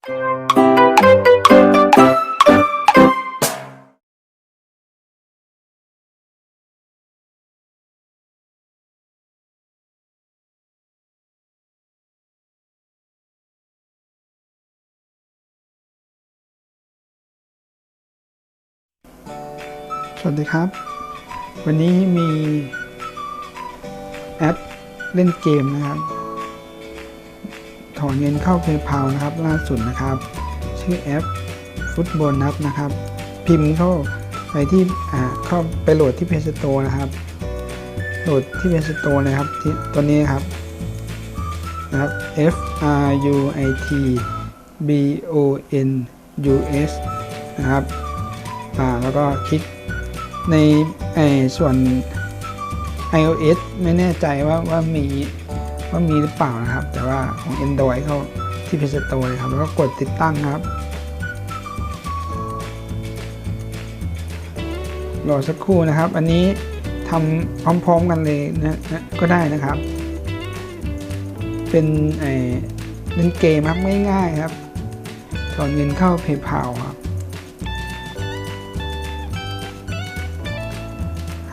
สวัสดีครับ วันนี้มีแอปเล่นเกมนะครับ ถอนเงินเข้า PayPal นะครับ ล่าสุดนะครับ ชื่อแอปฟุตบอลนับนะครับ พิมพ์เข้าไปที่อ่าเข้าไปโหลดที่ Play Store นะครับ โหลดที่ Play Store นะครับที่ตัวนี้ครับนะครับ F R U I T B O N U S นะครับอ่าแล้วก็คลิกในไอส่วน iOS ไม่แน่ใจว่าว่ามี ว่ามีหรือเปล่านะครับ แต่ว่าของ Android เขาที่ Play Store เลยครับ แล้วก็กดติดตั้งครับ รอสักครู่นะครับ อันนี้ทำพร้อมๆกันเลยนะนะก็ได้นะครับ เป็นไอ้เล่นเกมครับง่ายๆครับถอนเงินเข้า PayPal ครับ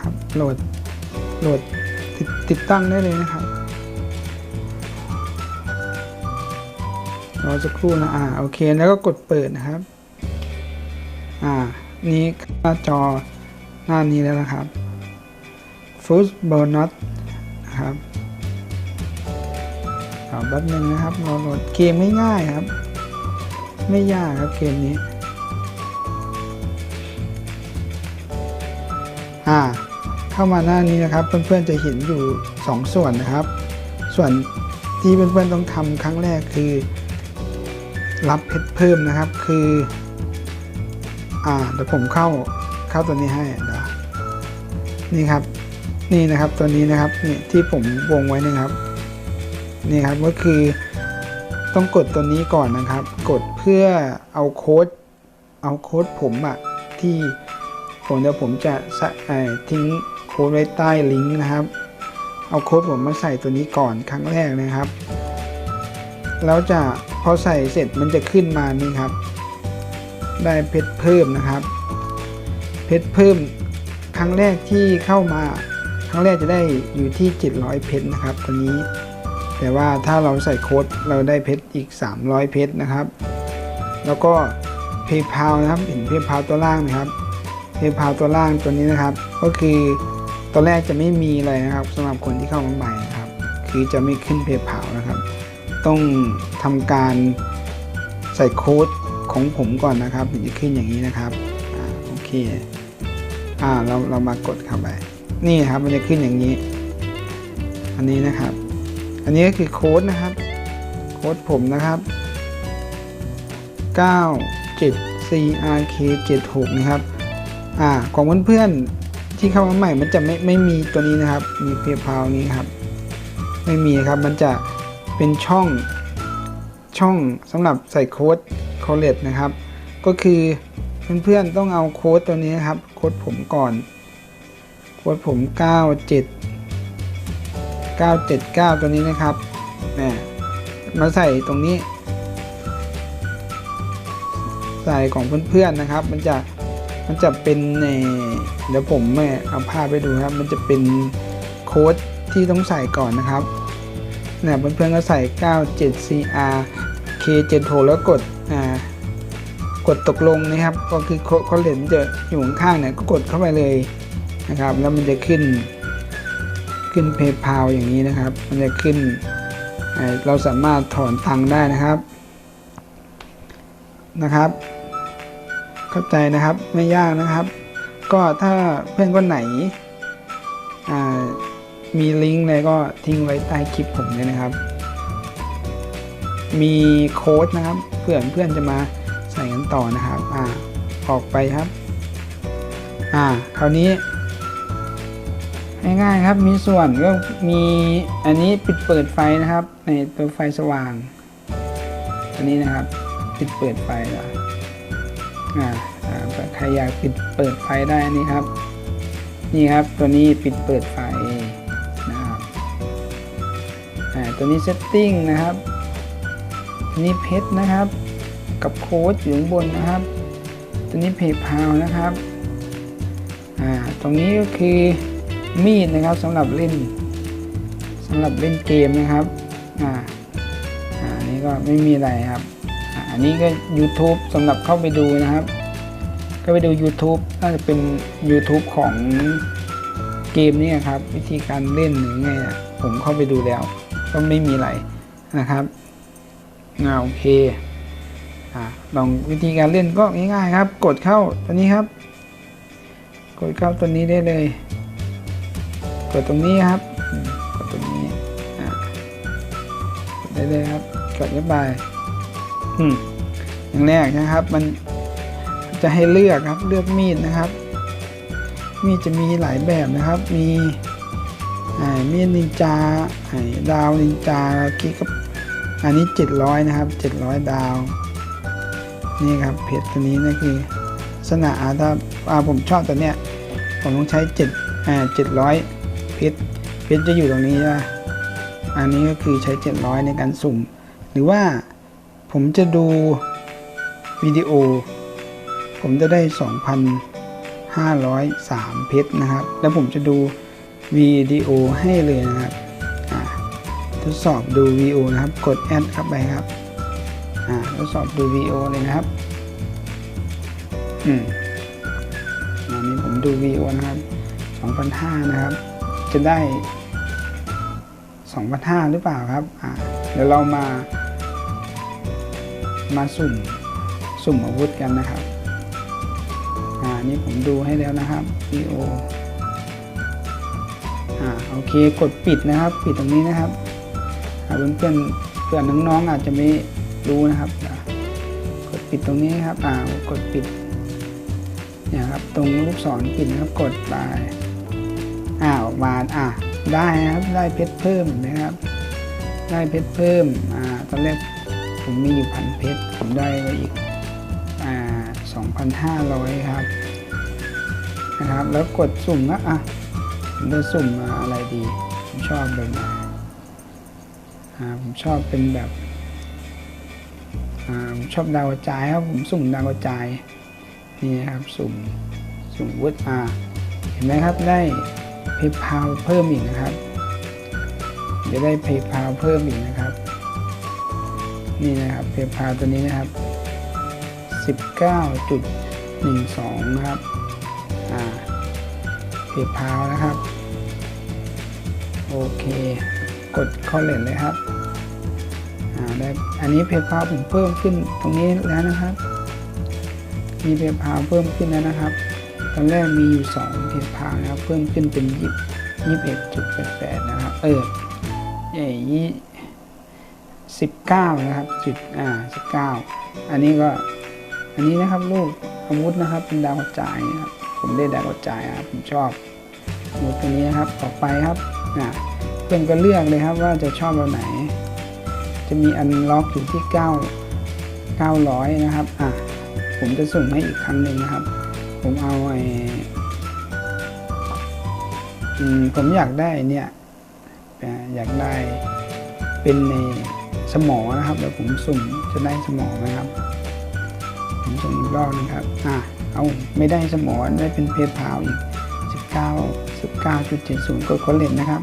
ครับโหลดโหลดติดติดตั้งได้เลยนะครับ รอสักครู่นะอ่าโอเคแล้วก็กดเปิดนะครับ อ่า นี่หน้าจอหน้านี้แล้วนะครับ Food Bonus นะครับรอแป๊บนึงนะครับรอโหลดเกมไม่ง่ายครับ ไม่ยากครับเกมนี้ อ่า เข้ามาหน้านี้นะครับ เพื่อนๆจะเห็นอยู่ 2 ส่วนนะครับ ส่วนที่เพื่อนๆต้องทำครั้งแรกคือ รับเพชรเพิ่มนะครับ คือ อ่าเดี๋ยวผมเข้าเข้าตัวนี้ให้เดี๋ยวนี่ครับ นี่นะครับตัวนี้นะครับนี่ที่ผมวงไว้นะครับ นี่ครับก็คือต้องกดตัวนี้ก่อนนะครับ กดเพื่อเอาโค้ดเอาโค้ดผมอะที่ผมเดี๋ยวผมจะทิ้งโค้ดไว้ใต้ลิงก์นะครับ เอาโค้ดผมมาใส่ตัวนี้ก่อนครั้งแรกนะครับ แล้วจะ อใส่เสร็จมันจะขึ้นมานี่ครับ ได้เพชรเพิ่มนะครับ เพชรเพิ่มครั้งแรกที่เข้ามาครั้งแรกจะได้อยู่ที่ 700 เพชรนะครับตัวนี้ แต่ว่าถ้าเราใส่โค้ดเราได้เพชรอีก 300 เพชรนะครับ แล้วก็ PayPal นะครับเห็น PayPal ตัวล่างไหมครับเพย์พาตัวล่างตัวนี้นะครับ ก็คือตัวแรกจะไม่มีอะไรนะครับสำหรับคนที่เข้ามาใหม่นะครับ คือจะไม่ขึ้นเพย์พานะครับ ต้องทำการใส่โค้ดของผมก่อนนะครับถึงจะขึ้นอย่างนี้นะครับอโอเคอ่าเราเรามากดเข้าไป นี่ครับมันจะขึ้นอย่างนี้ อันนี้นะครับ อันนี้ก็คือโค้ดนะครับ โค้ดผมนะครับ 97 CRK 76 นะครับอ่าของเพื่อนๆที่เข้ามาใหม่มันจะไม่ไม่มีตัวนี้นะครับ มีเพีย์พานี้ครับ ไม่มีครับมันจะ เป็นช่องช่องสำหรับใส่โค้ดคอเลตนะครับ ก็คือเพื่อนๆต้องเอาโค้ดตัวนี้ครับ โค้ดผมก่อน โค้ดผม 97 979 ตัวนี้นะครับนี่มาใส่ตรงนี้ ใส่ของเพื่อนๆนะครับ มันจะมันจะเป็นเอ่อเดี๋ยวผมแม่เอาภาพไปดูครับ มันจะเป็นโค้ดที่ต้องใส่ก่อนนะครับ นี่ยเพื่อนๆก็ใส่ 97CR K76 แล้วกดอ่ากดตกลงนะครับ ก็คือคอเลนจะอยู่ข้างๆเนี่ยก็กดเข้าไปเลยนะครับ แล้วมันจะขึ้นขึ้น PayPal อย่างนี้นะครับ มันจะขึ้นเอ่อเราสามารถถอนตังค์ได้นะครับนะครับ เข้าใจนะครับไม่ยากนะครับ ก็ถ้าเพื่อนคนไหนอ่า มีลิงก์อะไรก็ทิ้งไว้ใต้คลิปผมเลยนะครับ มีโค้ดนะครับ เพื่อนเพื่อนจะมาใส่กันต่อนะครับ อ่า ออกไปครับ อ่า คราวนี้ง่ายๆครับ มีส่วนก็มีอันนี้ปิดเปิดไฟนะครับ ในตัวไฟสว่าง อันนี้นะครับ ปิดเปิดไฟนะอ่าอ่าใครอยากปิดเปิดไฟได้นี่ครับ นี่ครับตัวนี้ปิดเปิดไฟ ตัวนี้เซตติ้งนะครับอันนี้เพชรนะครับ กับโค้ดอยู่ข้างบนนะครับ ตัวนี้เพย์พาวนะครับอ่าตรงนี้ก็คือมีดนะครับสำหรับเล่นสำหรับเล่นเกมนะครับอ่าอ่าอันนี้ก็ไม่มีอะไรครับอ่าอันนี้ก็ YouTube สำหรับเข้าไปดูนะครับ ก็ไปดู YouTube น่าจะเป็น YouTube ของเกมนี่ครับ วิธีการเล่นหรือไงอะผมเข้าไปดูแล้ว ก็ไม่มีอะไรนะครับอ่าโอเคอ่าลองวิธีการเล่นก็ง่ายๆครับ กดเข้าตัวนี้ครับ กดเข้าตัวนี้ได้เลย กดตรงนี้ครับกดตรงนี้อ่ากดได้เลยครับกดเข้าไปอืมอย่างแรกนะครับ มันจะให้เลือกครับเลือกมีดนะครับ มีดจะมีหลายแบบนะครับ มี มีดนินจาอ่าดาวนินจากิ๊กกับอันนี้ 700 นะครับ 700 ดาว นี่ครับเพจตัวนี้นะคือลักษณะอ่าถ้าอาผมชอบตัวเนี้ยผมต้องใช้7อ่า700 เพชรเพชรจะอยู่ตรงนี้ใช่ไหมอันนี้ก็คือใช้ 700 ในการสุ่ม หรือว่าผมจะดูวิดีโอ ผมจะได้ 2,503 เพชรนะครับ แล้วผมจะดู วิดีโอให้เลยนะครับอ่าทดสอบดูวิดีโอนะครับ กดแอดเข้าไปครับอ่าทดสอบดูวิดีโอเลยนะครับอืมอันนี้ผมดูวิดีโอนะครับ2,500นะครับ จะได้2,500หรือเปล่าครับอ่าเดี๋ยวเรามา มาสุ่มสุ่มอาวุธกันนะครับ อ่านี่ผมดูให้แล้วนะครับวิดีโอ อ่าโอเคกดปิดนะครับ ปิดตรงนี้นะครับเพื่อนเพื่อนเพื่อนน้องๆอาจจะไม่รู้นะครับกดปิดตรงนี้ครับอ่ากดปิดเนี่ยครับตรงลูกศรปิดนะครับกดไปอ่าออกมาอะได้นะครับได้เพชรเพิ่มนะครับ ได้เพชรเพิ่มอ่าตอนแรกผมมีอยู่พันเพชรผมได้ไปอีกอ่าสองพันห้าร้อยครับนะครับ แล้วกดสุ่มนะอะ ผมจะสุ่มมาอะไรดี ผมชอบแบบไหนอ่าผมชอบเป็นแบบอ่าผมชอบดาวกระจายครับ ผมสุ่มดาวกระจาย นี่นะครับสุ่มสุ่มวุฒิอาเห็นไหมครับได้เพย์พาเพิ่มอีกนะครับ จะได้เพย์พาเพิ่มอีกนะครับ นี่นะครับเพย์พาตัวนี้นะครับ 19.12 นะครับ อ่า เพย์พานะครับ โอเค กดคอเลนเลยครับอ่าได้อันนี้เพย์พาผมเพิ่มขึ้นตรงนี้แล้วนะครับ มีเพย์พาเพิ่มขึ้นแล้วนะครับ ตอนแรกมีอยู่2เพย์พานะครับ เพิ่มขึ้นเป็นยี่ยี่สิบจุดแปดแปดนะครับ เออเอ้ยี่สิบเก้านะครับจุดอ่าสิบเก้าอันนี้ก็อันนี้นะครับลูกอาวุธนะครับเป็นดาวกระจายนะครับ ผมได้ดาวกระจครับผมชอบอาวุธตัวนี้นะครับต่อไปครับอ่เพื่อนก็เลือกเลยครับว่าจะชอบแบบไหน จะมีอันล็อกอยู่ที่เก้าเก้าร้อยนะครับอ่าผมจะส่งให้อีกครั้งหนึ่งนะครับ ผมเอาไอ้ผมอยากได้เนี่ยอยากได้เป็นในสมอนะครับแล้วผมสุ่มจะได้สมอไหมครับ ผมส่งอีกรอบนะครับอ่า เอาไม่ได้สมอได้เป็นเพย์พาวอีก 19 19.70กดคอนเลนนะครับ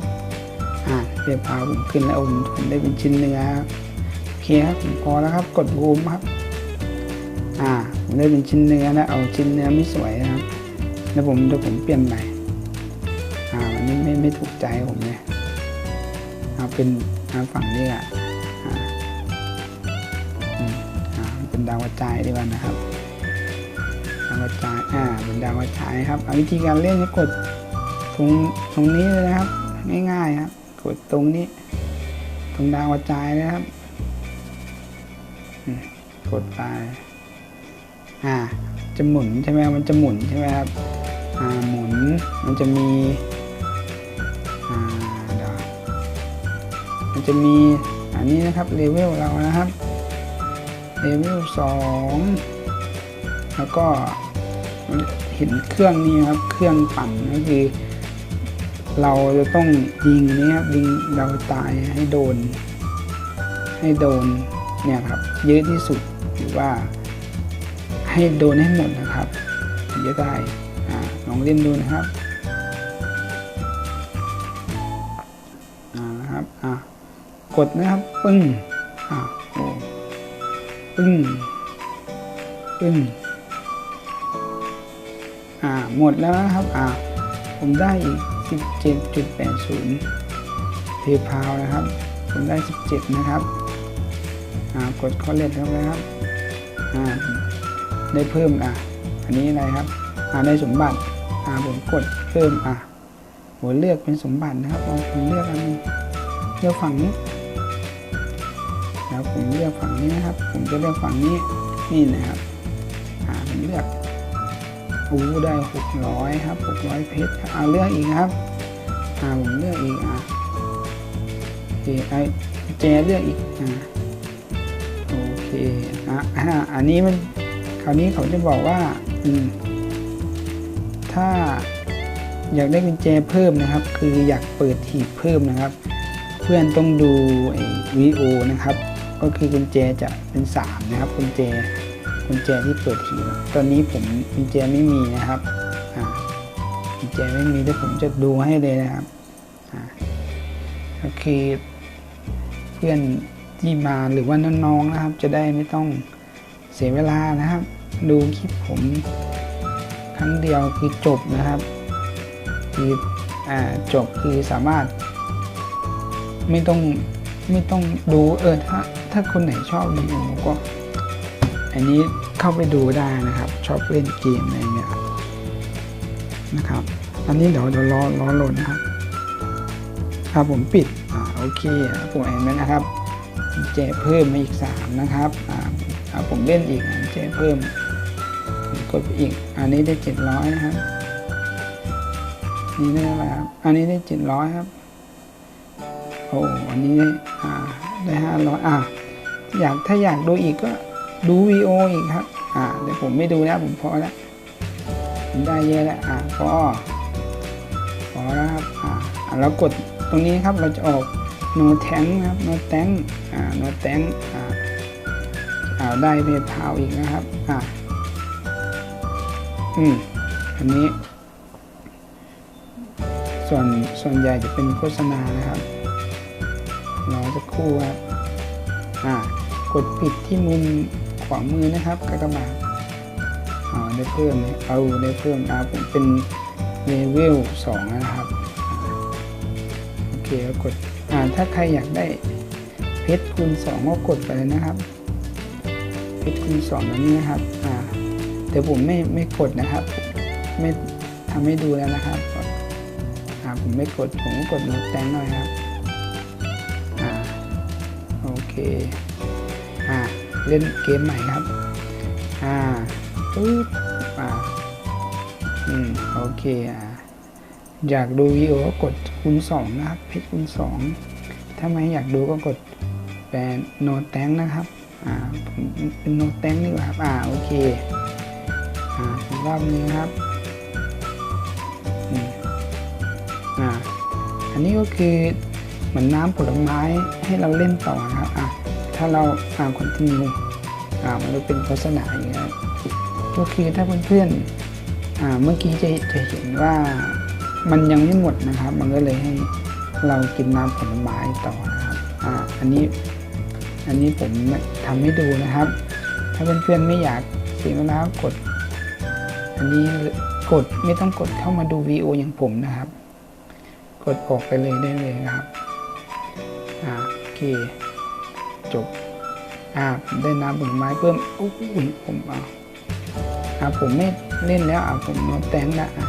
อ่าเพย์พาวผมขึ้นแล้วผมผมได้เป็นชิ้นเนื้อโอเคครับผมพอแล้วครับ กดบูมครับ อ่าผมได้เป็นชิ้นเนื้อนะเอาชิ้นเนื้อไม่สวยนะครับ แล้วผมเดี๋ยวผมเปลี่ยนใหม่ อ่าอันนี้ไม่ไม่ถูกใจผมเนี่ยเอาเป็นเอาฝั่งนี้อะอ่าเป็นดาวกระจายดีกว่านะครับ กระจายอ่าเป็นดาวกระจายครับวิธีการเล่นก็กดตรงตรงนี้เลยนะครับ ง่ายๆครับ กดตรงนี้ ตรงดาวกระจายนะครับ กดไปอ่าจะหมุนใช่ไหมมันจะหมุนใช่ไหมครับอ่าหมุนมันจะมีอ่าเดี๋ยวมันจะมีอันนี้นะครับเลเวลเรานะครับเลเวลสองแล้วก็ เห็นเครื่องนี้ครับ เครื่องปั่นก็คือ เราจะต้องยิงนี้ครับยิงเราตายให้โดน ให้โดนเนี่ยครับ เยอะที่สุดหรือว่า ให้โดนให้หมดนะครับถึงจะได้ลองเล่นดูนะครับอ่านะครับอ่ากดนะครับปึ้งอ่าโอ้ปึ้งปึ้ง อ่าหมดแล้วนะครับอ่าผมได้อีก 17.80เพย์พาวนะครับ ผมได้ 17 นะครับอ่ากดคอลเลตเข้าไปครับอ่าได้เพิ่มอะอันนี้อะไรครับอ่าได้สมบัติอ่าผมกดเพิ่มอะหัวเลือกเป็นสมบัตินะครับเอาผมเลือกอันนี้เลือกฝั่งนี้แล้วผมเลือกฝั่งนี้นะครับ ผมจะเลือกฝั่งนี้นี่นะครับอ่าผมเลือกูได้หกร้อยครับหกร้อยเพชรครับอ่าเลือกอีกครับอ่าผมเลือกอีกอะเคไอแจเลือกอีกอ่าโอเคอะอ่าอันนี้มันคราวนี้เขาจะบอกว่าอืมถ้าอยากได้กุญแจเพิ่มนะครับ คืออยากเปิดหีบเพิ่มนะครับ เพื่อนต้องดูไอวิดีโอนะครับ ก็คือกุญแจจะเป็นสามนะครับกุญแจ กุญแจที่เปิดหีบตอนนี้ผมกุญแจไม่มีนะครับอ่ากุญแจไม่มีแต่ผมจะดูให้เลยนะครับอ่าก็คือเพื่อนที่มาหรือว่าน้องๆนะครับ จะได้ไม่ต้องเสียเวลานะครับ ดูคลิปผมครั้งเดียวคือจบนะครับ คืออ่าจบคือสามารถ ไม่ต้องไม่ต้องดูเออถ้าถ้าคนไหนชอบวิดีโอก็ อันนี้เข้าไปดูได้นะครับ ชอบเล่นเกมอะไรเงี้ยนะครับ อันนี้เดี๋ยวเดี๋ยวรอรอโหลดนะครับ ครับผมปิดอ่าโอเคผมเห็นไหมนะครับเจเพิ่มมาอีก 3 นะครับอ่าอ่าผมเล่นอีกเจเพิ่มกดไปอีก อันนี้ได้เจ็ดร้อยนะครับ นี่ได้อะไรครับ อันนี้ได้เจ็ดร้อยครับ โอ้ อันนี้ได้อ่าได้ห้าร้อยอ่าอยากถ้าอยากดูอีกก็ ดูวีโออีกครับ อ่าเดี๋ยวผมไม่ดูแล้วผมพอแล้วผมได้เยอะแล้วอ่าพอพอแล้วครับอ่าเรากดตรงนี้ครับเราจะออก no tank นครับ no tank อ่า no tank อ่าอ่าได้เพย์พาวอีกนะครับอ่าอืมอันนี้ ส่วนส่วนใหญ่จะเป็นโฆษณานะครับรอสักครู่ครับอ่ากดปิดที่มุม วามือนะครับกากบาทอ่าได้เพิ่มเนี่ยเอาได้เพิ่มอ่าผมเป็นเลเวลสองนะครับโอเคก็กดอ่าถ้าใครอยากได้เพชรคูณสองก็กดไปเลยนะครับเพชรคูณสองแบบนี้นะครับอ่าแต่ผมไม่ไม่กดนะครับ ไม่ทำให้ดูแล้วนะครับอ่าผมไม่กดผมก็กดโน้ตแตงหน่อยครับอ่าโอเค เล่นเกมใหม่ครับ อ่าปึ๊บอ่า อืม โอเคอ่า อยากดูวิดีโอก็กดคูณสองนะครับ เพชรคูณสองถ้าไม่อยากดูก็กดแปลโนแตงนะครับ อ่าผมเป็นโนแตงดีกว่าครับ อ่า โอเค อ่ารอบนึงครับอืมอ่า อันนี้ก็คือเหมือนน้ำผลไม้ให้เราเล่นต่อนะครับ ถ้าเราอ่าคอนติเนียอ่ามันจะเป็นโฆษณาอย่างเงี้ยก็คือถ้าเพื่อนๆอ่าเมื่อกี้จะจะเห็นว่ามันยังไม่หมดนะครับ มันก็เลยให้เรากินน้ำผลไม้ต่อนะครับอ่าอันนี้อันนี้ผมทำให้ดูนะครับ ถ้าเพื่อนๆไม่อยากเสียเวลากด อันนี้กดไม่ต้องกดเข้ามาดูวีโออย่างผมนะครับ กดออกไปเลยได้เลยนะครับอ่าโอเค จบอ่าผมได้น้ำผลไม้เพิ่มอุ้ยผมเอาอ่าผมไม่เล่นแล้วอ่าผมโนตแตงละอะ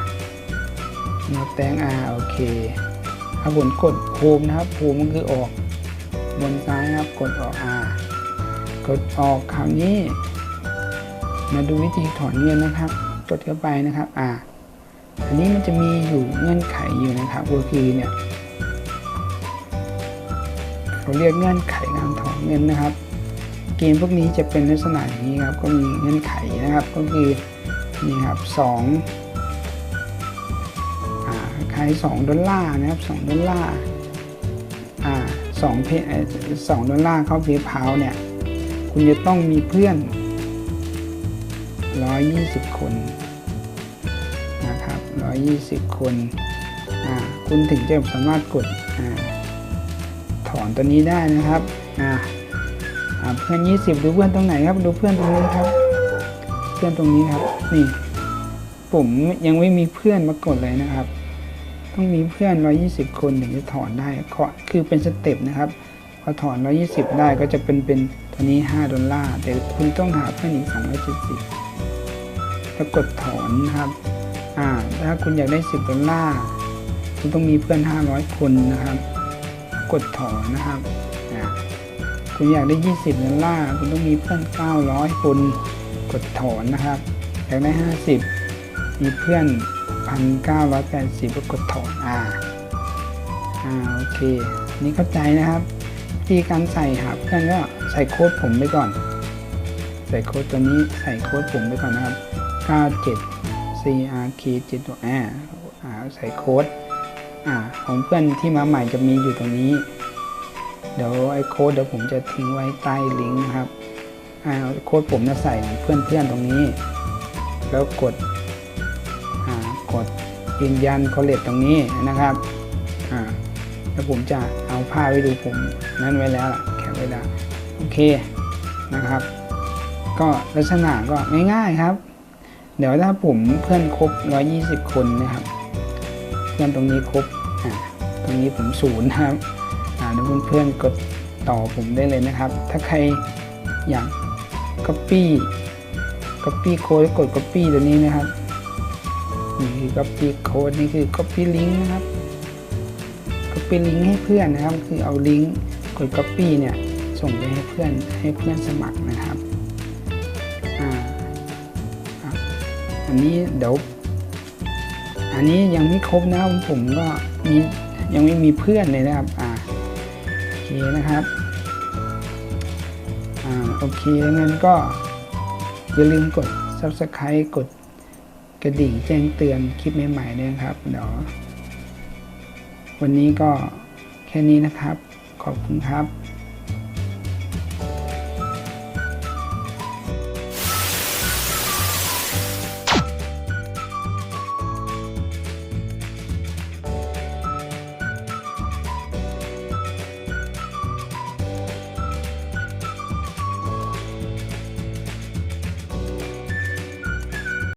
โนตแตงอ่าโอเคอ่าผมกดโฮมนะครับโฮมก็คือออกบนซ้ายครับกดออกอ่ากดออกคราวนี้ มาดูวิธีถอนเงินนะครับ กดเข้าไปนะครับอ่าอันนี้มันจะมีอยู่เงื่อนไขอยู่นะครับก็คือเนี่ย เขาเรียกเงื่อนไขการถอนเงินนะครับ เกมพวกนี้จะเป็นลักษณะอย่างนี้ครับก็มีเงื่อนไขนะครับก็คือนี่ครับสองอ่าขายสองดอลลาร์นะครับสองดอลลาร์อ่าสองเพสองดอลลาร์เข้าเพย์พาเนี่ย คุณจะต้องมีเพื่อน 120 คนนะครับ120 คนอ่าคุณถึงจะสามารถกดอ่า อนตัวนี้ได้นะครับอ่าเพื่อน 20 ดูเพื่อนตรงไหนครับ ดูเพื่อนตรงนี้ครับ เพื่อนตรงนี้ครับ นี่ผมยังไม่มีเพื่อนมากดเลยนะครับ ต้องมีเพื่อน 120 คนถึงจะถอนได้ขอคือเป็นสเต็ปนะครับพอถอน 120 ได้ก็จะเป็นเป็นตัวนี้ 5 ดอลลาร์แต่คุณต้องหาเพื่อนอีก 270ถ้ากดถอนนะครับอ่าถ้าคุณอยากได้ 10 ดอลลาร์คุณต้องมีเพื่อน 500 คนนะครับ กดถอนนะครับคุณอยากได้ 20ดอลลาร์คุณต้องมีเพื่อน 900 คนกดถอนนะครับอยากได้ 50 มีเพื่อน 1,980ก็กดถอนอ่าอ่าโอเค นี่เข้าใจนะครับวิธีการใส่หาเพื่อนก็ใส่โค้ดผมไปก่อน ใส่โค้ดตัวนี้ใส่โค้ดผมไปก่อนนะครับ 97 CRK 7ตัวอ่าอ่าใส่โค้ด อ่าของเพื่อนที่มาใหม่จะมีอยู่ตรงนี้ เดี๋ยวไอ้โค้ดเดี๋ยวผมจะทิ้งไว้ใต้ลิงก์นะครับอ่าโค้ดผมจะใส่เพื่อนๆตรงนี้ แล้วกดอ่ากดยืนยันคอลเลตตรงนี้นะครับอ่าแล้วผมจะเอาภาไว้ดูผมนั้นไว้แล้วล่ะแคปไว้แล้วโอเคนะครับ ก็ลักษณะก็ง่ายๆครับ เดี๋ยวถ้าผมเพื่อนครบ 120 คนนะครับ อนตรงนี้ครบตรงนี้ผมศูนย์นะครับอ่าเดี๋ยวเพื่อนๆกดต่อผมได้เลยนะครับ ถ้าใครอยาก copy copy code กด copy ตัวนี้นะครับนี่คือ copy code นี่คือ copy link นะครับ copy link ให้เพื่อนนะครับ คือเอาลิงก์กด copy เนี่ยส่งไปให้เพื่อนให้เพื่อนสมัครนะครับอ,อันนี้เดี๋ยว อันนี้ยังไม่ครบนะครับผมก็มียังไม่มีเพื่อนเลยนะครับอ่าโอเคนะครับอ่าโอเคงั้นก็อย่าลืมกด subscribe กดกระดิ่งแจ้งเตือนคลิปใหม่ๆด้วยนะครับเดี๋ยววันนี้ก็แค่นี้นะครับ ขอบคุณครับ